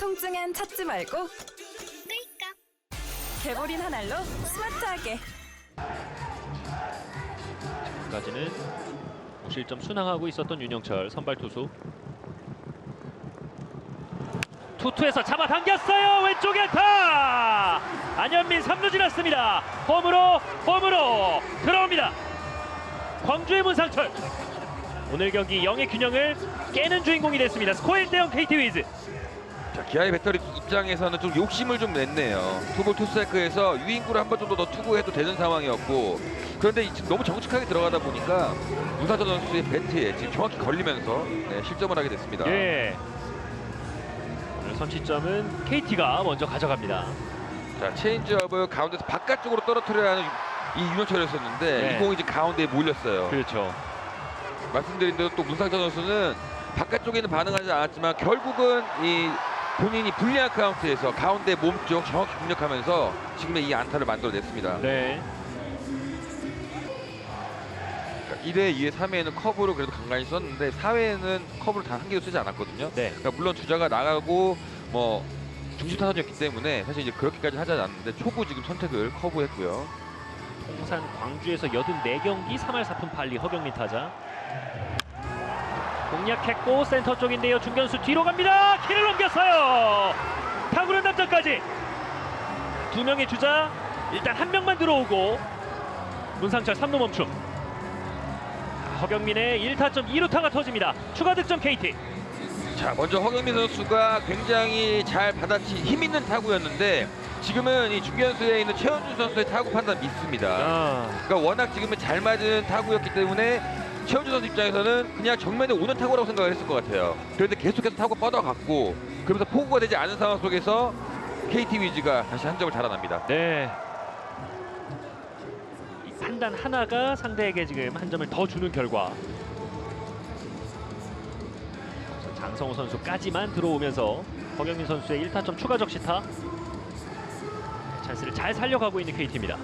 통증엔 찾지 말고 개보린 한 알로 스마트하게. 까지는 무실점 순항하고 있었던 윤영철 선발 투수. 투투에서 잡아당겼어요. 왼쪽에 타! 안현민 3루 지났습니다. 홈으로 홈으로 들어옵니다. 광주의 문상철. 오늘 경기 영의 균형을 깨는 주인공이 됐습니다. 스코어 1대0 KT 위즈. 자, 기아의 배터리 입장에서는 좀 욕심을 좀 냈네요. 투볼 투스트라이크에서 유인구를 한 번 정도 더 투구해도 되는 상황이었고 그런데 이- 지금 너무 정직하게 들어가다 보니까 문사전 선수의 배트에 지금 정확히 걸리면서 네, 실점을 하게 됐습니다. 예 오늘 선취점은 KT가 먼저 가져갑니다 자 체인지업을 가운데서 바깥쪽으로 떨어뜨려야 하는 이 윤영철이었었는데 네. 이 공이 지금 가운데에 몰렸어요. 그렇죠 말씀드린 대로 또 문상철 선수는 바깥쪽에는 반응하지 않았지만 결국은 이 본인이 불리한 카운트에서 가운데 몸쪽 정확히 공략하면서 지금의 이 안타를 만들어냈습니다. 네 1회, 2회, 3회에는 커브로 그래도 간간히 썼는데 4회에는 커브를 단 한 개도 쓰지 않았거든요. 네. 그러니까 물론 주자가 나가고 뭐 중심 타선이었기 때문에 사실 이제 그렇게까지 하지 않았는데 초구 지금 선택을 커브했고요. 통산 광주에서 84경기 3할 4푼 8리 허경민 타자 공략했고 센터 쪽인데요. 중견수 뒤로 갑니다. 키를 넘겼어요. 타구는 담장까지. 두 명의 주자 일단 한 명만 들어오고 문상철 3루 멈춤. 허경민의 1타점 2루타가 터집니다. 추가 득점 KT 자, 먼저 허경민 선수가 굉장히 잘 받아친 힘 있는 타구였는데 지금은 이 중견수에 있는 최현준 선수의 타구 판단 믿습니다. 아, 그러니까 워낙 지금은 잘 맞은 타구였기 때문에 최현준 선수 입장에서는 그냥 정면에 오는 타구라고 생각을 했을 것 같아요. 그런데 계속해서 타구가 뻗어갔고 그러면서 포구가 되지 않은 상황 속에서 KT 위즈가 다시 한 점을 자라납니다. 네. 이 판단 하나가 상대에게 지금 한 점을 더 주는 결과. 장성호 선수까지만 들어오면서 허경민 선수의 1타점 추가 적 시타. 찬스를 잘 살려가고 있는 KT입니다.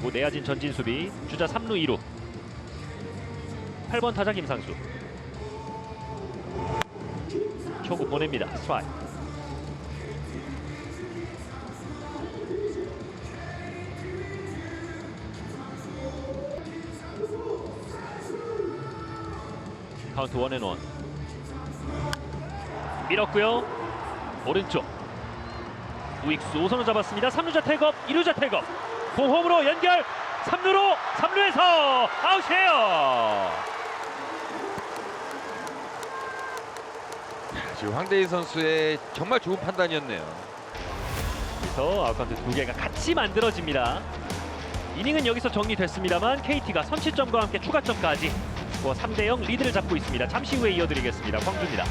그리고 내야진 전진 수비 주자 3루 2루. 8번 타자 김상수. 초구 보냅니다. 스트라이크. 카운트 원앤원 밀었고요 오른쪽 우익수 오선우 잡았습니다 3루자 태업 2루자 태업 공홈으로 연결 3루로 3루에서 아웃이에요. 지금 황대희 선수의 정말 좋은 판단이었네요. 그래서 아웃카운트 두 개가 같이 만들어집니다. 이닝은 여기서 정리됐습니다만 KT가 선취점과 함께 추가점까지 스코어 3대0 리드를 잡고 있습니다. 잠시 후에 이어드리겠습니다. 광주입니다